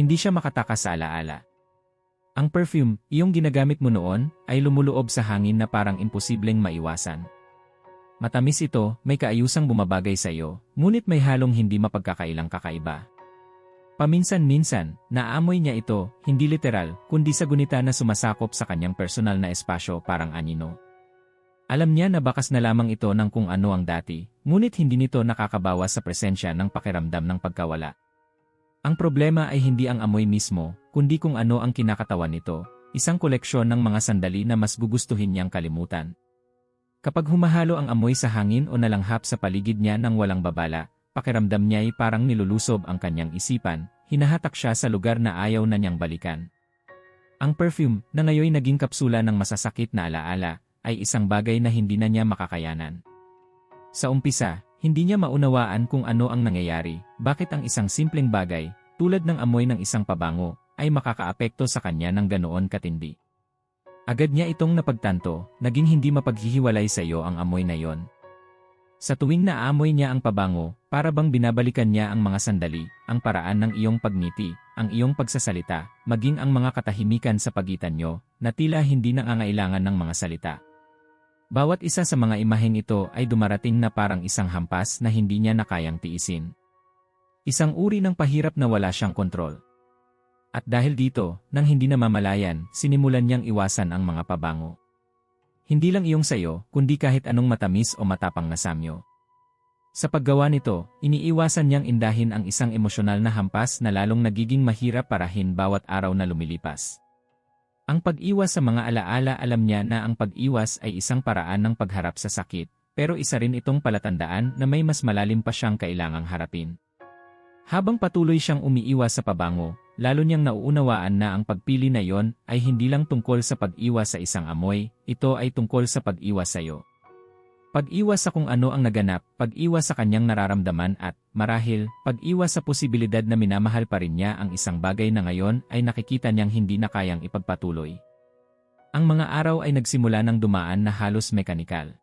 hindi siya makatakas sa alaala. Ang perfume, iyong ginagamit mo noon, ay lumuloob sa hangin na parang imposibleng maiwasan. Matamis ito, may kaayusang bumabagay sa iyo, ngunit may halong hindi mapagkakailang kakaiba. Paminsan-minsan, naamoy niya ito, hindi literal, kundi sa gunita na sumasakop sa kanyang personal na espasyo parang anino. Alam niya na bakas na lamang ito ng kung ano ang dati, ngunit hindi nito nakakabawas sa presensya ng pakiramdam ng pagkawala. Ang problema ay hindi ang amoy mismo, kundi kung ano ang kinakatawan nito, isang koleksyon ng mga sandali na mas gugustuhin niyang kalimutan. Kapag humahalo ang amoy sa hangin o nalanghap sa paligid niya ng walang babala, pakiramdam niya ay parang nilulusob ang kanyang isipan, hinahatak siya sa lugar na ayaw na niyang balikan. Ang perfume, na ngayon naging kapsula ng masasakit na alaala, ay isang bagay na hindi na niya makakayanan. Sa umpisa, hindi niya maunawaan kung ano ang nangyayari, bakit ang isang simpleng bagay, tulad ng amoy ng isang pabango, ay makakaapekto sa kanya ng ganoon katindi. Agad niya itong napagtanto, naging hindi mapaghihiwalay sa iyo ang amoy na yon. Sa tuwing naamoy niya ang pabango, para bang binabalikan niya ang mga sandali, ang paraan ng iyong pagngiti, ang iyong pagsasalita, maging ang mga katahimikan sa pagitan niyo, na tila hindi nangangailangan ng mga salita. Bawat isa sa mga imaheng ito ay dumarating na parang isang hampas na hindi niya nakayang tiisin. Isang uri ng pahirap na wala siyang kontrol. At dahil dito, nang hindi namamalayan, sinimulan niyang iwasan ang mga pabango. Hindi lang iyong sayo, kundi kahit anong matamis o matapang na samyo. Sa paggawa nito, iniiwasan niyang indahin ang isang emosyonal na hampas na lalong nagiging mahirap parahin bawat araw na lumilipas. Ang pag-iwas sa mga alaala alam niya na ang pag-iwas ay isang paraan ng pagharap sa sakit, pero isa rin itong palatandaan na may mas malalim pa siyang kailangang harapin. Habang patuloy siyang umiiwas sa pabango, lalo niyang nauunawaan na ang pagpili na yon ay hindi lang tungkol sa pag-iwas sa isang amoy, ito ay tungkol sa pag-iwas sa iyo. Pag-iwas sa kung ano ang naganap, pag-iwas sa kanyang nararamdaman at, marahil, pag-iwas sa posibilidad na minamahal pa rin niya ang isang bagay na ngayon ay nakikita niyang hindi na kayang ipagpatuloy. Ang mga araw ay nagsimula ng dumaan na halos mekanikal.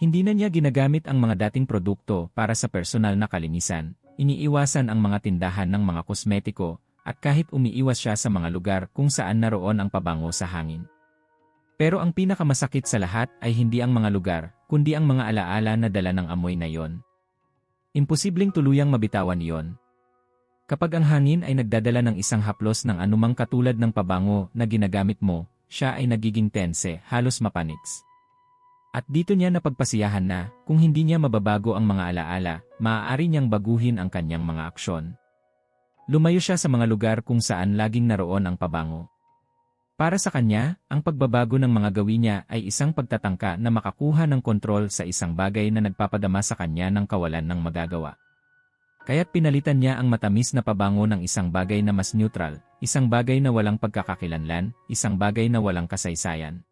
Hindi na niya ginagamit ang mga dating produkto para sa personal na kalinisan, iniiwasan ang mga tindahan ng mga kosmetiko, at kahit umiiwas siya sa mga lugar kung saan naroon ang pabango sa hangin. Pero ang pinakamasakit sa lahat ay hindi ang mga lugar, kundi ang mga alaala na dala ng amoy na yon. Imposibleng tuluyang mabitawan yon. Kapag ang hangin ay nagdadala ng isang haplos ng anumang katulad ng pabango na ginagamit mo, siya ay nagiging tense, halos mapanics. At dito niya napagpasiyahan na, kung hindi niya mababago ang mga alaala, maaari niyang baguhin ang kanyang mga aksyon. Lumayo siya sa mga lugar kung saan laging naroon ang pabango. Para sa kanya, ang pagbabago ng mga gawin niya ay isang pagtatangka na makakuha ng kontrol sa isang bagay na nagpapadama sa kanya ng kawalan ng magagawa. Kaya't pinalitan niya ang matamis na pabango ng isang bagay na mas neutral, isang bagay na walang pagkakakilanlan, isang bagay na walang kasaysayan.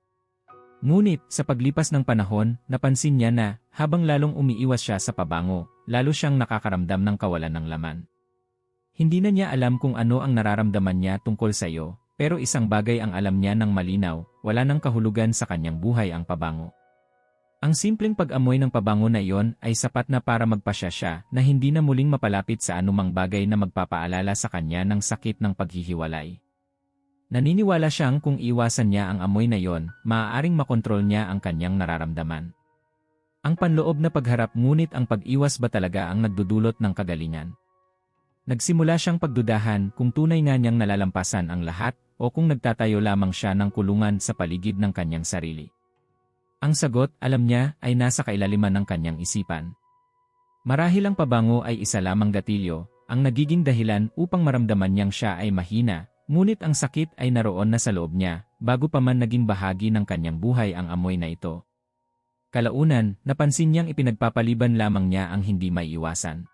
Ngunit, sa paglipas ng panahon, napansin niya na, habang lalong umiiwas siya sa pabango, lalo siyang nakakaramdam ng kawalan ng laman. Hindi na niya alam kung ano ang nararamdaman niya tungkol sa iyo, pero isang bagay ang alam niya ng malinaw, wala nang kahulugan sa kanyang buhay ang pabango. Ang simpleng pag-amoy ng pabango na iyon ay sapat na para magpasya siya na hindi na muling mapalapit sa anumang bagay na magpapaalala sa kanya ng sakit ng paghihiwalay. Naniniwala siyang kung iwasan niya ang amoy na iyon, maaaring makontrol niya ang kanyang nararamdaman. Ang panloob na pagharap ngunit ang pag-iwas ba talaga ang nagdudulot ng kagalingan? Nagsimula siyang pagdudahan kung tunay nga niyang nalalampasan ang lahat o kung nagtatayo lamang siya ng kulungan sa paligid ng kanyang sarili. Ang sagot, alam niya, ay nasa kailaliman ng kanyang isipan. Marahil ang pabango ay isa lamang gatilyo, ang nagiging dahilan upang maramdaman niyang siya ay mahina, ngunit ang sakit ay naroon na sa loob niya, bago pa man naging bahagi ng kanyang buhay ang amoy na ito. Kalaunan, napansin niyang ipinagpapaliban lamang niya ang hindi maiiwasan.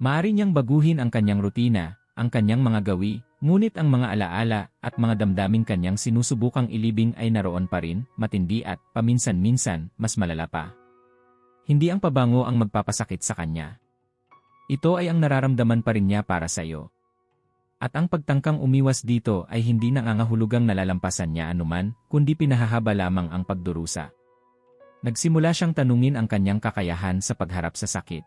Maari niyang baguhin ang kanyang rutina, ang kanyang mga gawi, Ngunit ang mga alaala at mga damdaming kanyang sinusubukang ilibing ay naroon pa rin, matindi at, paminsan-minsan, mas malala pa. Hindi ang pabango ang magpapasakit sa kanya. Ito ay ang nararamdaman pa rin niya para sa iyo. At ang pagtangkang umiwas dito ay hindi nangangahulugang nalalampasan niya anuman, kundi pinahahaba lamang ang pagdurusa. Nagsimula siyang tanungin ang kanyang kakayahan sa pagharap sa sakit.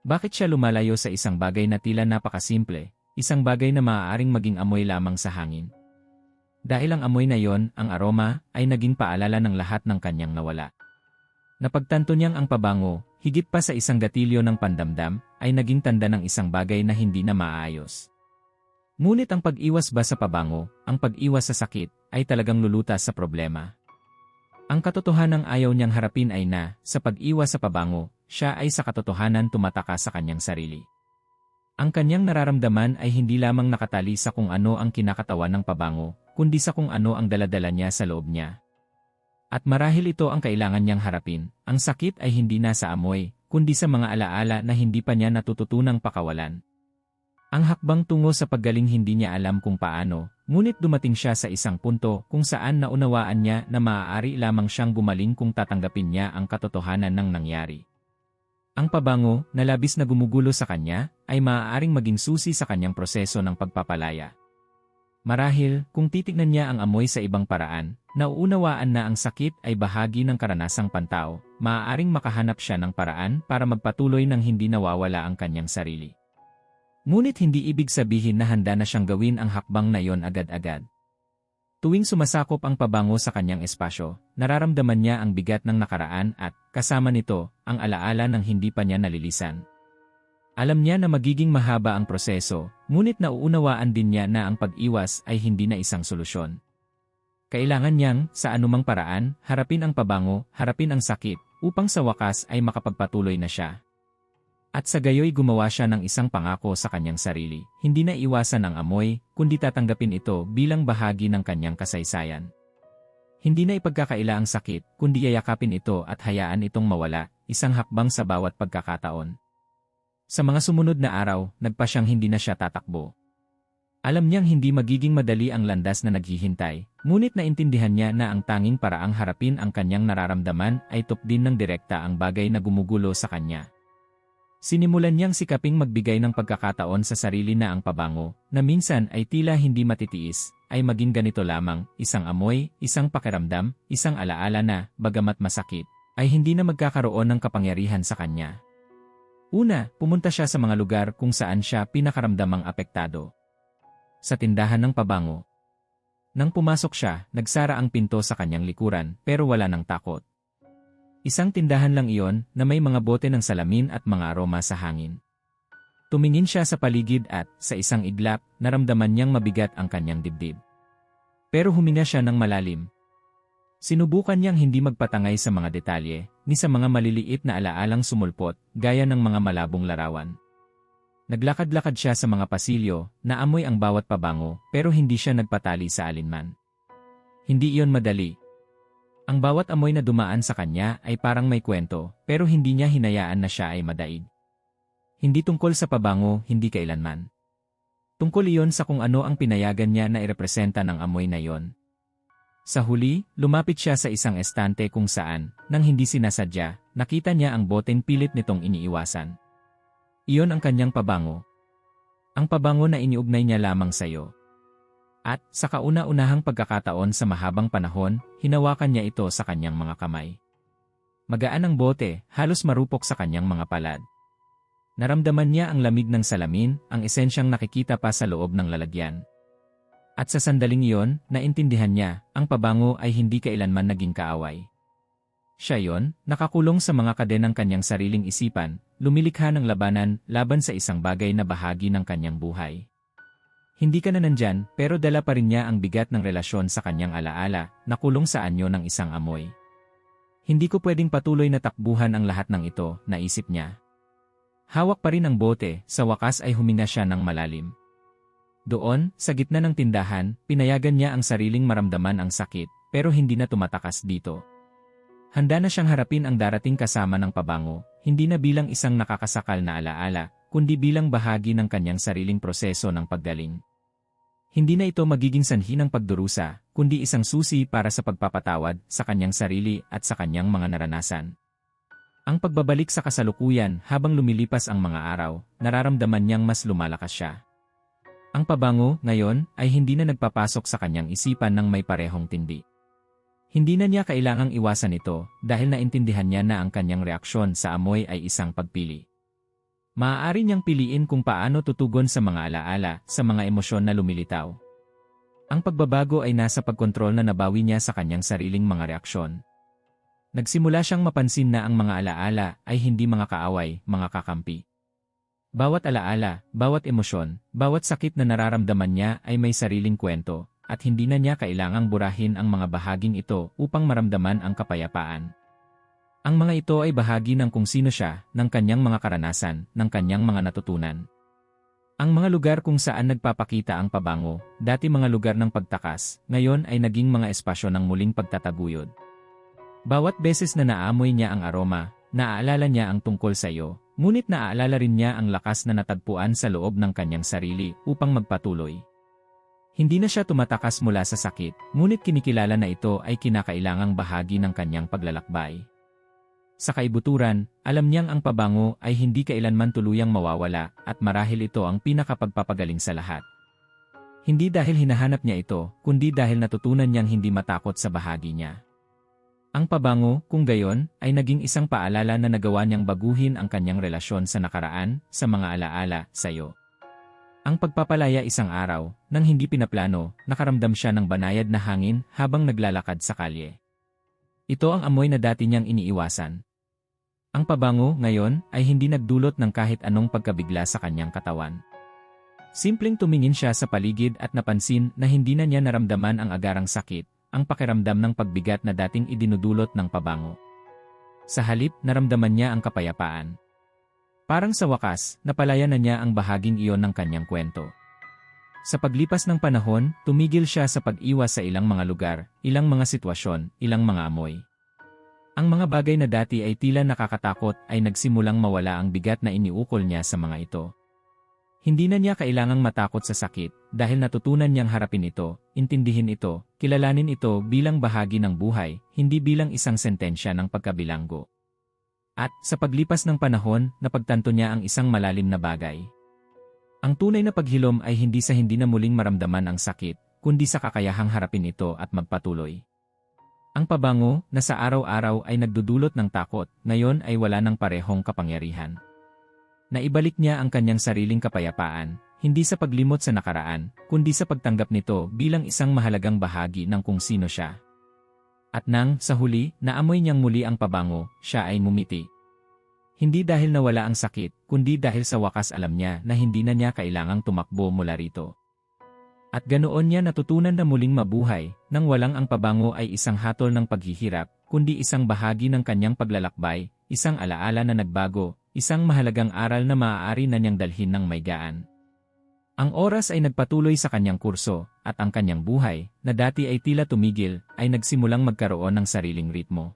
Bakit siya lumalayo sa isang bagay na tila napakasimple, isang bagay na maaaring maging amoy lamang sa hangin. Dahil ang amoy na yon, ang aroma, ay naging paalala ng lahat ng kanyang nawala. Napagtanto niyang ang pabango, higit pa sa isang gatilyo ng pandamdam, ay naging tanda ng isang bagay na hindi na maayos. Ngunit ang pag-iwas ba sa pabango, ang pag-iwas sa sakit, ay talagang lulutas sa problema. Ang katotohanang ayaw niyang harapin ay na, sa pag-iwas sa pabango, siya ay sa katotohanan tumataka sa kanyang sarili. Ang kanyang nararamdaman ay hindi lamang nakatali sa kung ano ang kinakatawan ng pabango, kundi sa kung ano ang daladala niya sa loob niya. At marahil ito ang kailangan niyang harapin, ang sakit ay hindi na sa amoy, kundi sa mga alaala na hindi pa niya natututunang pakawalan. Ang hakbang tungo sa paggaling hindi niya alam kung paano, ngunit dumating siya sa isang punto kung saan naunawaan niya na maaari lamang siyang gumaling kung tatanggapin niya ang katotohanan ng nangyari. Ang pabango, na labis na gumugulo sa kanya, ay maaaring maging susi sa kanyang proseso ng pagpapalaya. Marahil, kung titignan niya ang amoy sa ibang paraan, nauunawaan na ang sakit ay bahagi ng karanasang pantao, maaaring makahanap siya ng paraan para magpatuloy ng hindi nawawala ang kanyang sarili. Ngunit hindi ibig sabihin na handa na siyang gawin ang hakbang na yon agad-agad. Tuwing sumasakop ang pabango sa kanyang espasyo, nararamdaman niya ang bigat ng nakaraan at, kasama nito, ang alaala ng hindi pa niya nalilisan. Alam niya na magiging mahaba ang proseso, ngunit nauunawaan din niya na ang pag-iwas ay hindi na isang solusyon. Kailangan niyang, sa anumang paraan, harapin ang pabango, harapin ang sakit, upang sa wakas ay makapagpatuloy na siya. At sa gayoy gumawa siya ng isang pangako sa kanyang sarili, hindi na iwasan ang amoy, kundi tatanggapin ito bilang bahagi ng kanyang kasaysayan. Hindi na ipagkakaila ang sakit, kundi yayakapin ito at hayaan itong mawala, isang hakbang sa bawat pagkakataon. Sa mga sumunod na araw, nagpa siyang hindi na siya tatakbo. Alam niyang hindi magiging madali ang landas na naghihintay, ngunit naintindihan niya na ang tanging paraang harapin ang kanyang nararamdaman ay tupdin ng direkta ang bagay na gumugulo sa kanya. Sinimulan niyang sikaping magbigay ng pagkakataon sa sarili na ang pabango, na minsan ay tila hindi matitiis, ay maging ganito lamang, isang amoy, isang pakiramdam, isang alaala na, bagamat masakit, ay hindi na magkakaroon ng kapangyarihan sa kanya. Una, pumunta siya sa mga lugar kung saan siya pinakaramdamang apektado. Sa tindahan ng pabango. Nang pumasok siya, nagsara ang pinto sa kanyang likuran pero wala nang takot. Isang tindahan lang iyon na may mga bote ng salamin at mga aroma sa hangin. Tumingin siya sa paligid at, sa isang iglap, naramdaman niyang mabigat ang kanyang dibdib. Pero huminga siya ng malalim, Sinubukan niyang hindi magpatangay sa mga detalye, ni sa mga maliliit na alaalang sumulpot, gaya ng mga malabong larawan. Naglakad-lakad siya sa mga pasilyo, naamoy ang bawat pabango, pero hindi siya nagpatali sa alinman. Hindi iyon madali. Ang bawat amoy na dumaan sa kanya ay parang may kwento, pero hindi niya hinayaan na siya ay madaig. Hindi tungkol sa pabango, hindi kailanman. Tungkol iyon sa kung ano ang pinayagan niya na irepresenta ng amoy na iyon, sa huli, lumapit siya sa isang estante kung saan, nang hindi sinasadya, nakita niya ang boteng pilit nitong iniiwasan. Iyon ang kanyang pabango. Ang pabango na iniugnay niya lamang sa iyo. At, sa kauna-unahang pagkakataon sa mahabang panahon, hinawakan niya ito sa kanyang mga kamay. Magaan ang bote, halos marupok sa kanyang mga palad. Naramdaman niya ang lamig ng salamin, ang esensyang nakikita pa sa loob ng lalagyan. At sa sandaling iyon, naintindihan niya, ang pabango ay hindi kailanman naging kaaway. Siya yon, nakakulong sa mga kadenang kanyang sariling isipan, lumilikha ng labanan laban sa isang bagay na bahagi ng kanyang buhay. Hindi ka na nandyan, pero dala pa rin niya ang bigat ng relasyon sa kanyang alaala, nakulong sa anyo ng isang amoy. Hindi ko pwedeng patuloy na takbuhan ang lahat ng ito, naisip niya. Hawak pa rin ang bote, sa wakas ay huminga siya ng malalim. Doon, sa gitna ng tindahan, pinayagan niya ang sariling maramdaman ang sakit, pero hindi na tumatakas dito. Handa na siyang harapin ang darating kasama ng pabango, hindi na bilang isang nakakasakal na alaala, kundi bilang bahagi ng kanyang sariling proseso ng paggaling. Hindi na ito magiging sanhi ng pagdurusa, kundi isang susi para sa pagpapatawad sa kanyang sarili at sa kanyang mga naranasan. Ang pagbabalik sa kasalukuyan habang lumilipas ang mga araw, nararamdaman niyang mas lumalakas siya. Ang pabango, ngayon, ay hindi na nagpapasok sa kanyang isipan ng may parehong tindi. Hindi na niya kailangang iwasan ito dahil naintindihan niya na ang kanyang reaksyon sa amoy ay isang pagpili. Maaari niyang piliin kung paano tutugon sa mga alaala, sa mga emosyon na lumilitaw. Ang pagbabago ay nasa pagkontrol na nabawi niya sa kanyang sariling mga reaksyon. Nagsimula siyang mapansin na ang mga alaala ay hindi mga kaaway, mga kakampi. Bawat alaala, bawat emosyon, bawat sakit na nararamdaman niya ay may sariling kwento, at hindi na niya kailangang burahin ang mga bahaging ito upang maramdaman ang kapayapaan. Ang mga ito ay bahagi ng kung sino siya, ng kanyang mga karanasan, ng kanyang mga natutunan. Ang mga lugar kung saan nagpapakita ang pabango, dati mga lugar ng pagtakas, ngayon ay naging mga espasyo ng muling pagtataguyod. Bawat beses na naamoy niya ang aroma, naaalala niya ang tungkol sa iyo, ngunit naaalala rin niya ang lakas na natagpuan sa loob ng kanyang sarili upang magpatuloy. Hindi na siya tumatakas mula sa sakit, ngunit kinikilala na ito ay kinakailangang bahagi ng kanyang paglalakbay. Sa kaibuturan, alam niyang ang pabango ay hindi kailanman tuluyang mawawala at marahil ito ang pinakapagpapagaling sa lahat. Hindi dahil hinahanap niya ito, kundi dahil natutunan niyang hindi matakot sa bahagi niya. Ang pabango, kung gayon, ay naging isang paalala na nagawa niyang baguhin ang kanyang relasyon sa nakaraan, sa mga alaala, sa iyo. Ang pagpapalaya isang araw, nang hindi pinaplano, nakaramdam siya ng banayad na hangin habang naglalakad sa kalye. Ito ang amoy na dati niyang iniiwasan. Ang pabango, ngayon, ay hindi nagdulot ng kahit anong pagkabigla sa kanyang katawan. Simpleng tumingin siya sa paligid at napansin na hindi na niya naramdaman ang agarang sakit, ang pakiramdam ng pagbigat na dating idinudulot ng pabango. Sa halip, naramdaman niya ang kapayapaan. Parang sa wakas, napalaya na niya ang bahaging iyon ng kanyang kwento. Sa paglipas ng panahon, tumigil siya sa pag-iwas sa ilang mga lugar, ilang mga sitwasyon, ilang mga amoy. Ang mga bagay na dati ay tila nakakatakot ay nagsimulang mawala ang bigat na iniukol niya sa mga ito. Hindi na niya kailangang matakot sa sakit dahil natutunan niyang harapin ito, intindihin ito, kilalanin ito bilang bahagi ng buhay, hindi bilang isang sentensya ng pagkabilanggo. At sa paglipas ng panahon, napagtanto niya ang isang malalim na bagay. Ang tunay na paghilom ay hindi sa hindi na muling maramdaman ang sakit, kundi sa kakayahang harapin ito at magpatuloy. Ang pabango, na sa araw-araw ay nagdudulot ng takot, ngayon ay wala ng parehong kapangyarihan. Naibalik niya ang kanyang sariling kapayapaan, hindi sa paglimot sa nakaraan, kundi sa pagtanggap nito bilang isang mahalagang bahagi ng kung sino siya. At nang, sa huli, naamoy niyang muli ang pabango, siya ay mumiti. Hindi dahil nawala ang sakit, kundi dahil sa wakas alam niya na hindi na niya kailangang tumakbo mula rito. At ganoon niya natutunan na muling mabuhay, nang walang ang pabango ay isang hatol ng paghihirap, kundi isang bahagi ng kanyang paglalakbay, isang alaala na nagbago, isang mahalagang aral na maaari na niyang dalhin ng may gaan. Ang oras ay nagpatuloy sa kanyang kurso, at ang kanyang buhay, na dati ay tila tumigil, ay nagsimulang magkaroon ng sariling ritmo.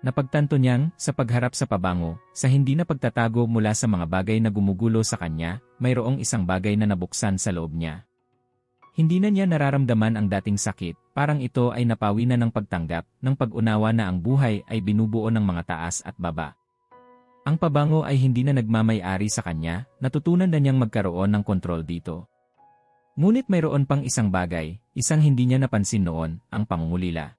Napagtanto niyang, sa pagharap sa pabango, sa hindi na pagtatago mula sa mga bagay na gumugulo sa kanya, mayroong isang bagay na nabuksan sa loob niya. Hindi na niya nararamdaman ang dating sakit, parang ito ay napawi na ng pagtanggap, ng pag-unawa na ang buhay ay binubuo ng mga taas at baba. Ang pabango ay hindi na nagmamay-ari sa kanya, natutunan na niyang magkaroon ng kontrol dito. Ngunit mayroon pang isang bagay, isang hindi niya napansin noon, ang pangungulila.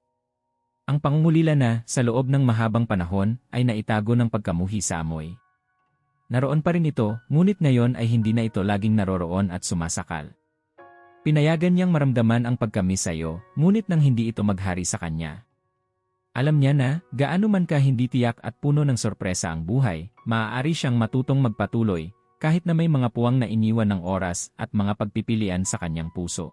Ang pangungulila na, sa loob ng mahabang panahon, ay naitago ng pagkamuhi sa amoy. Naroon pa rin ito, ngunit ngayon ay hindi na ito laging naroroon at sumasakal. Pinayagan niyang maramdaman ang pagkamis sa iyo, ngunit nang hindi ito maghari sa kanya. Alam niya na, gaano man ka hindi tiyak at puno ng sorpresa ang buhay, maaari siyang matutong magpatuloy, kahit na may mga puwang na iniwan ng oras at mga pagpipilian sa kanyang puso.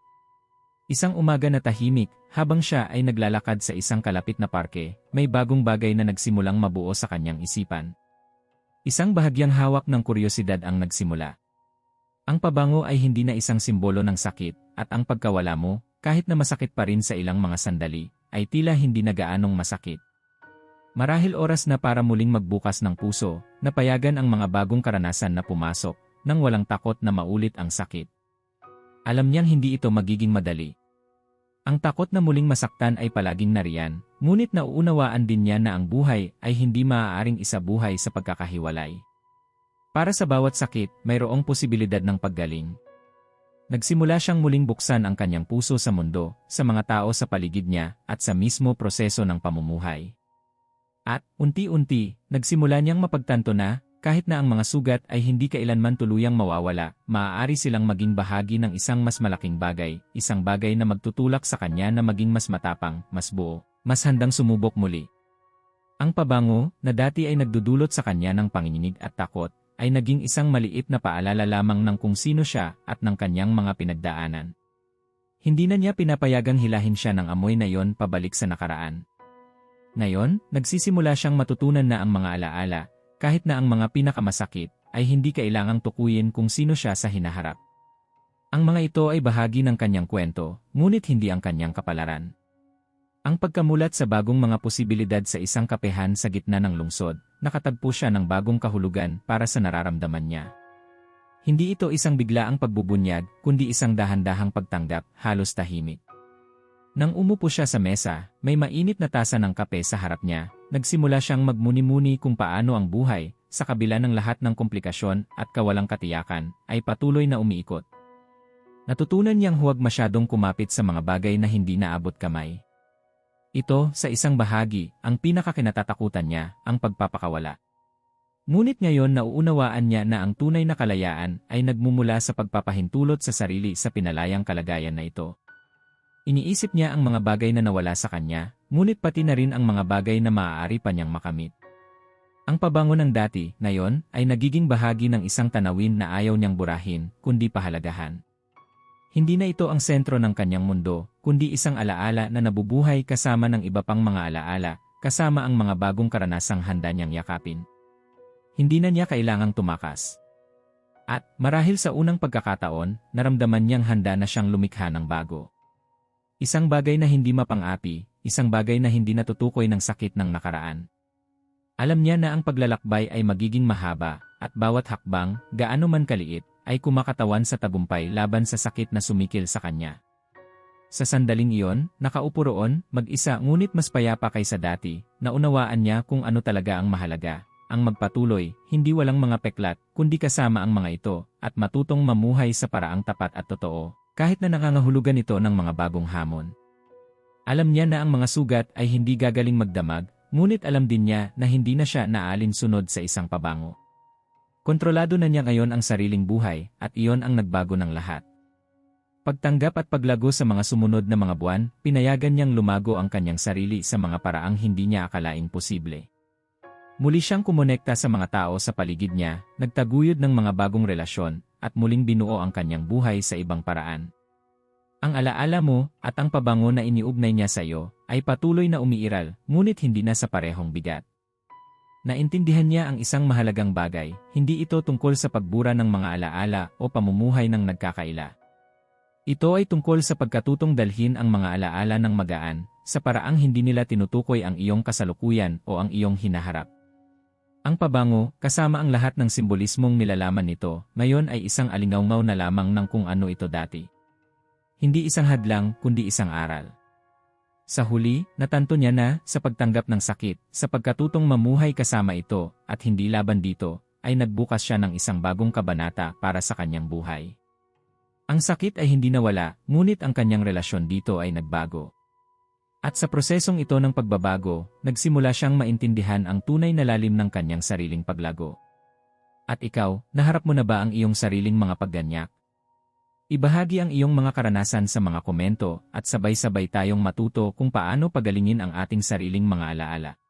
Isang umaga na tahimik, habang siya ay naglalakad sa isang kalapit na parke, may bagong bagay na nagsimulang mabuo sa kanyang isipan. Isang bahagyang hawak ng kuryosidad ang nagsimula. Ang pabango ay hindi na isang simbolo ng sakit, at ang pagkawala mo, kahit na masakit pa rin sa ilang mga sandali, ay tila hindi na gaanong masakit. Marahil oras na para muling magbukas ng puso, napayagan ang mga bagong karanasan na pumasok, nang walang takot na maulit ang sakit. Alam niyang hindi ito magiging madali, ang takot na muling masaktan ay palaging nariyan, ngunit nauunawaan din niya na ang buhay ay hindi maaaring isabuhay sa pagkakahiwalay. Para sa bawat sakit, mayroong posibilidad ng paggaling. Nagsimula siyang muling buksan ang kanyang puso sa mundo, sa mga tao sa paligid niya, at sa mismo proseso ng pamumuhay. At, unti-unti, nagsimula niyang mapagtanto na, kahit na ang mga sugat ay hindi kailanman tuluyang mawawala, maaari silang maging bahagi ng isang mas malaking bagay, isang bagay na magtutulak sa kanya na maging mas matapang, mas buo, mas handang sumubok muli. Ang pabango, na dati ay nagdudulot sa kanya ng panginginig at takot, ay naging isang maliit na paalala lamang ng kung sino siya at ng kanyang mga pinagdaanan. Hindi na niya pinapayagang hilahin siya ng amoy na yon pabalik sa nakaraan. Ngayon, nagsisimula siyang matutunan na ang mga alaala, kahit na ang mga pinakamasakit, ay hindi kailangang tukuyin kung sino siya sa hinaharap. Ang mga ito ay bahagi ng kanyang kwento, ngunit hindi ang kanyang kapalaran. Ang pagkamulat sa bagong mga posibilidad sa isang kapehan sa gitna ng lungsod, nakatagpo siya ng bagong kahulugan para sa nararamdaman niya. Hindi ito isang biglaang pagbubunyag, kundi isang dahan-dahang pagtanggap, halos tahimik. Nang umupo siya sa mesa, may mainit na tasa ng kape sa harap niya, nagsimula siyang magmuni-muni kung paano ang buhay, sa kabila ng lahat ng komplikasyon at kawalang katiyakan, ay patuloy na umiikot. Natutunan niyang huwag masyadong kumapit sa mga bagay na hindi naabot kamay. Ito, sa isang bahagi, ang pinakakinatatakutan niya, ang pagpapakawala. Ngunit ngayon nauunawaan niya na ang tunay na kalayaan ay nagmumula sa pagpapahintulot sa sarili sa pinalayang kalagayan na ito. Iniisip niya ang mga bagay na nawala sa kanya, ngunit pati na rin ang mga bagay na maaari pa niyang makamit. Ang pabango ng dati, ngayon, ay nagiging bahagi ng isang tanawin na ayaw niyang burahin, kundi pahalagahan. Hindi na ito ang sentro ng kanyang mundo, kundi isang alaala na nabubuhay kasama ng iba pang mga alaala, kasama ang mga bagong karanasang handa niyang yakapin. Hindi na niya kailangang tumakas. At, marahil sa unang pagkakataon, naramdaman niyang handa na siyang lumikha ng bago. Isang bagay na hindi mapang-api, isang bagay na hindi natutukoy ng sakit ng nakaraan. Alam niya na ang paglalakbay ay magiging mahaba, at bawat hakbang, gaano man kaliit, ay kumakatawan sa tagumpay laban sa sakit na sumikil sa kanya. Sa sandaling iyon, nakaupo roon, mag-isa ngunit mas payapa kaysa dati, naunawaan niya kung ano talaga ang mahalaga. Ang magpatuloy, hindi walang mga peklat, kundi kasama ang mga ito, at matutong mamuhay sa paraang tapat at totoo, kahit na nangangahulugan ito ng mga bagong hamon. Alam niya na ang mga sugat ay hindi gagaling magdamag, ngunit alam din niya na hindi na siya naalinsunod sa isang pabango. Kontrolado na niya ngayon ang sariling buhay, at iyon ang nagbago ng lahat. Pagtanggap at paglago sa mga sumunod na mga buwan, pinayagan niyang lumago ang kanyang sarili sa mga paraang hindi niya akalaing posible. Muli siyang kumonekta sa mga tao sa paligid niya, nagtaguyod ng mga bagong relasyon, at muling binuo ang kanyang buhay sa ibang paraan. Ang alaala mo at ang pabango na iniugnay niya sa iyo ay patuloy na umiiral, ngunit hindi na sa parehong bigat. Naintindihan niya ang isang mahalagang bagay, hindi ito tungkol sa pagbura ng mga alaala o pamumuhay ng nagkakaila. Ito ay tungkol sa pagkatutong dalhin ang mga alaala ng magaan, sa paraang hindi nila tinutukoy ang iyong kasalukuyan o ang iyong hinaharap. Ang pabango, kasama ang lahat ng simbolismong nilalaman nito, ngayon ay isang alingawngaw na lamang ng kung ano ito dati. Hindi isang hadlang, kundi isang aral. Sa huli, natanto niya na, sa pagtanggap ng sakit, sa pagkatutong mamuhay kasama ito, at hindi laban dito, ay nagbukas siya ng isang bagong kabanata para sa kanyang buhay. Ang sakit ay hindi nawala, ngunit ang kanyang relasyon dito ay nagbago. At sa prosesong ito ng pagbabago, nagsimula siyang maintindihan ang tunay na lalim ng kanyang sariling paglago. At ikaw, naharap mo na ba ang iyong sariling mga pagganyak? Ibahagi ang iyong mga karanasan sa mga komento at sabay-sabay tayong matuto kung paano pagalingin ang ating sariling mga alaala.